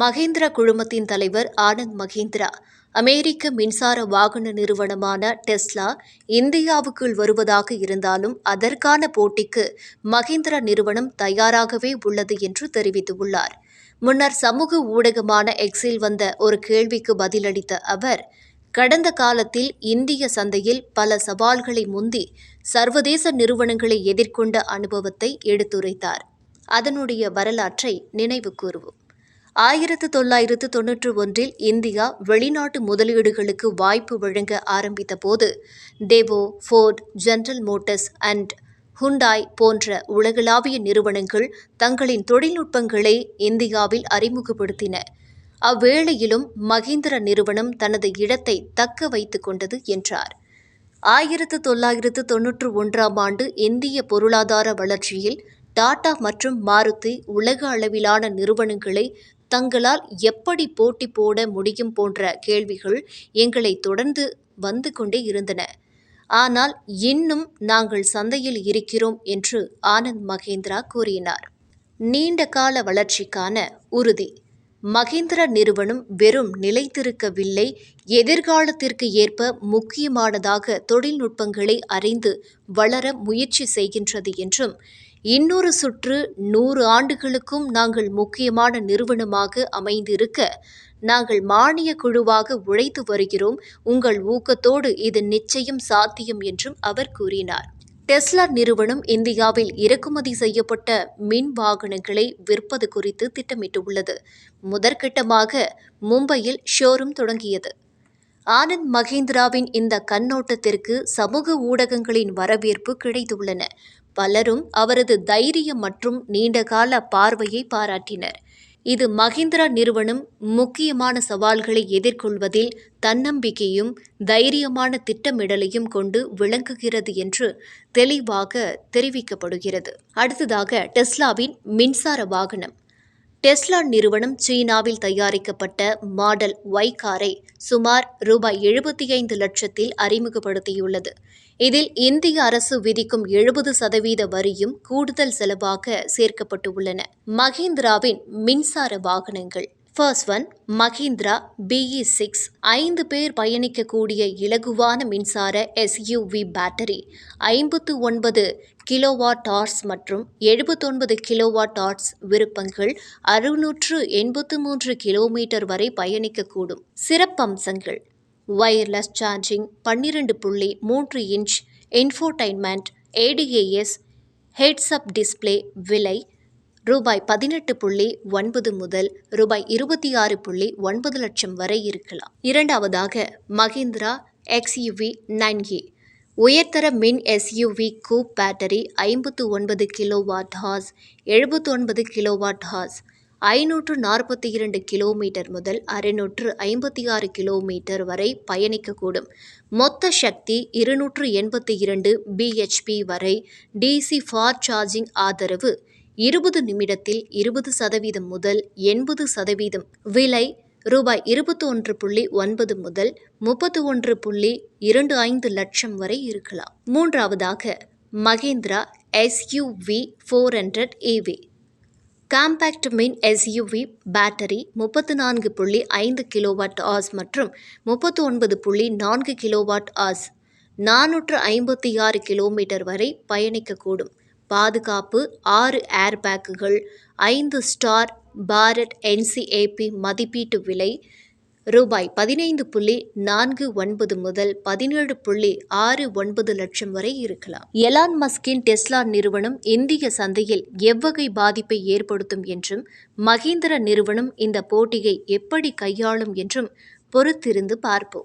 மகேந்திரா குழுமத்தின் தலைவர் ஆனந்த் மகேந்திரா அமெரிக்க மின்சார வாகன நிறுவனமான டெஸ்லா இந்தியாவுக்குள் வருவதாக இருந்தாலும் அதற்கான போட்டிக்கு மகேந்திரா நிறுவனம் தயாராகவே உள்ளது என்று தெரிவித்துள்ளார். முன்னர் சமூக ஊடகமான எக்ஸில் வந்த ஒரு கேள்விக்கு பதிலளித்த அவர் கடந்த காலத்தில் இந்திய சந்தையில் பல சவால்களை முந்தி சர்வதேச நிறுவனங்களை எதிர்கொண்ட அனுபவத்தை எடுத்துரைத்தார். அதனுடைய வரலாற்றை நினைவு கூறுவோம் ஆயிரத்து தொள்ளாயிரத்து தொன்னூற்று ஒன்றில் இந்தியா வெளிநாட்டு முதலீடுகளுக்கு வாய்ப்பு வழங்க ஆரம்பித்த போது Daewoo Ford General Motors and Hyundai போன்ற உலகளாவிய நிறுவனங்கள் தங்களின் தொழில்நுட்பங்களை இந்தியாவில் அறிமுகப்படுத்தின. அவ்வேளையிலும் மகேந்திர நிறுவனம் தனது இடத்தை தக்க வைத்துக் கொண்டது என்றார். ஆயிரத்து தொள்ளாயிரத்து தொன்னூற்று ஒன்றாம் ஆண்டு இந்திய பொருளாதார வளர்ச்சியில் டாடா மற்றும் மாருதி உலக அளவிலான நிறுவனங்களை தங்களால் எப்படி போட்டி போட முடியும் போன்ற கேள்விகள் எங்களை தொடர்ந்து வந்து கொண்டே இருந்தன. ஆனால் இன்னும் நாங்கள் சந்தையில் இருக்கிறோம் என்று ஆனந்த் மகேந்திரா கூறினார். நீண்ட கால வளர்ச்சிக்கான உறுதி. மகேந்திரா நிறுவனம் வெறும் நிலைத்திருக்கவில்லை. எதிர்காலத்திற்கு ஏற்ப முக்கியமானதாக தொழில்நுட்பங்களை அறிந்து வளர முயற்சி செய்கின்றது என்றும் இன்னொரு சுற்று நூறு ஆண்டுகளுக்கும் நாங்கள் முக்கியமான நிறுவனமாக அமைந்திருக்க நாங்கள் மானிய குழுவாக உழைத்து வருகிறோம். உங்கள் ஊக்கத்தோடு இது நிச்சயம் சாத்தியம் என்றும் அவர் கூறினார். டெஸ்லா நிறுவனம் இந்தியாவில் இறக்குமதி செய்யப்பட்ட மின் வாகனங்களை விற்பது குறித்து திட்டமிட்டுள்ளது. முதற்கட்டமாக மும்பையில் ஷோரூம் தொடங்கியது. ஆனந்த் மகேந்திராவின் இந்த கண்ணோட்டத்திற்கு சமூக ஊடகங்களின் வரவேற்பு கிடைத்துள்ளன. பலரும் அவரது தைரியம் மற்றும் நீண்டகால பார்வையை பாராட்டினர். இது மஹிந்திரா நிறுவனம் முக்கியமான சவால்களை எதிர்கொள்வதில் தன்னம்பிக்கையும் தைரியமான திட்டமிடலையும் கொண்டு விளங்குகிறது என்று தெளிவாக தெரிவிக்கப்படுகிறது. அடுத்ததாக டெஸ்லாவின் மின்சார வாகனம். டெஸ்லா நிறுவனம் சீனாவில் தயாரிக்கப்பட்ட மாடல் ஒய் காரை சுமார் ரூபாய் எழுபத்தி ஐந்து லட்சத்தில் அறிமுகப்படுத்தியுள்ளது. இதில் இந்திய அரசு விதிக்கும் எழுபது சதவீத வரியும் கூடுதல் செலவாக சேர்க்கப்பட்டுள்ளன. மகேந்திராவின் மின்சார வாகனங்கள் first one Mahindra BE six ஐந்து பேர் பயணிக்கக்கூடிய இலகுவான மின்சார எஸ்யூவி பேட்டரி ஐம்பத்து ஒன்பது கிலோவாட் டார்ஸ் மற்றும் எழுபத்தொன்பது கிலோவாட் டார்ஸ் விருப்பங்கள் அறுநூற்று எண்பத்து மூன்று கிலோமீட்டர் வரை பயணிக்கக்கூடும். சிறப்பம்சங்கள் வயர்லெஸ் சார்ஜிங் பன்னிரண்டு புள்ளி மூன்று inch infotainment ADAS heads up display விலை ரூபாய் பதினெட்டு புள்ளி ஒன்பது முதல் ரூபாய் இருபத்தி ஆறு புள்ளி ஒன்பது லட்சம் வரை இருக்கலாம். இரண்டாவதாக மஹிந்திரா எக்ஸ்யூவி நைன் ஏ. உயர்தர மின் எஸ்யூவி கூப் பேட்டரி ஐம்பத்து ஒன்பது கிலோவாட் ஹார்ஸ் எழுபத்து ஒன்பது கிலோவாட் ஹார்ஸ் ஐநூற்று நாற்பத்தி இரண்டு கிலோமீட்டர் முதல் அறுநூற்று ஐம்பத்தி ஆறு கிலோமீட்டர் வரை பயணிக்கக்கூடும். மொத்த சக்தி இருநூற்று எண்பத்தி இரண்டு பிஹெச்பி வரை டிசி ஃபார் சார்ஜிங் ஆதரவு இருபது நிமிடத்தில் இருபது சதவீதம் முதல் எண்பது சதவீதம் விலை ரூபாய் இருபத்தி ஒன்று புள்ளி ஒன்பது முதல் முப்பத்து ஒன்று புள்ளி இரண்டு ஐந்து லட்சம் வரை இருக்கலாம். மூன்றாவதாக Mahindra SUV four hundred EV compact மின் எஸ்யூவி பேட்டரி முப்பத்து நான்கு புள்ளி ஐந்து கிலோவாட் ஆஸ் மற்றும் முப்பத்து ஒன்பது புள்ளி நான்கு கிலோவாட் ஆஸ் நானூற்று ஐம்பத்தி ஆறு கிலோமீட்டர் வரை பயணிக்கக்கூடும். பாதுகாப்பு ஆறு ஏர்பேக்குகள் ஐந்து ஸ்டார் பாரத் என்சிஏபி மதிப்பீட்டு விலை ரூபாய் பதினைந்து புள்ளி நான்கு ஒன்பது முதல் பதினேழு புள்ளி ஆறு ஒன்பது லட்சம் வரை இருக்கலாம். எலான் மஸ்கின் டெஸ்லா நிறுவனம் இந்திய சந்தையில் எவ்வகை பாதிப்பை ஏற்படுத்தும் என்றும் மகேந்திர நிறுவனம் இந்த போட்டியை எப்படி கையாளும் என்றும் பொறுத்திருந்து பார்ப்போம்.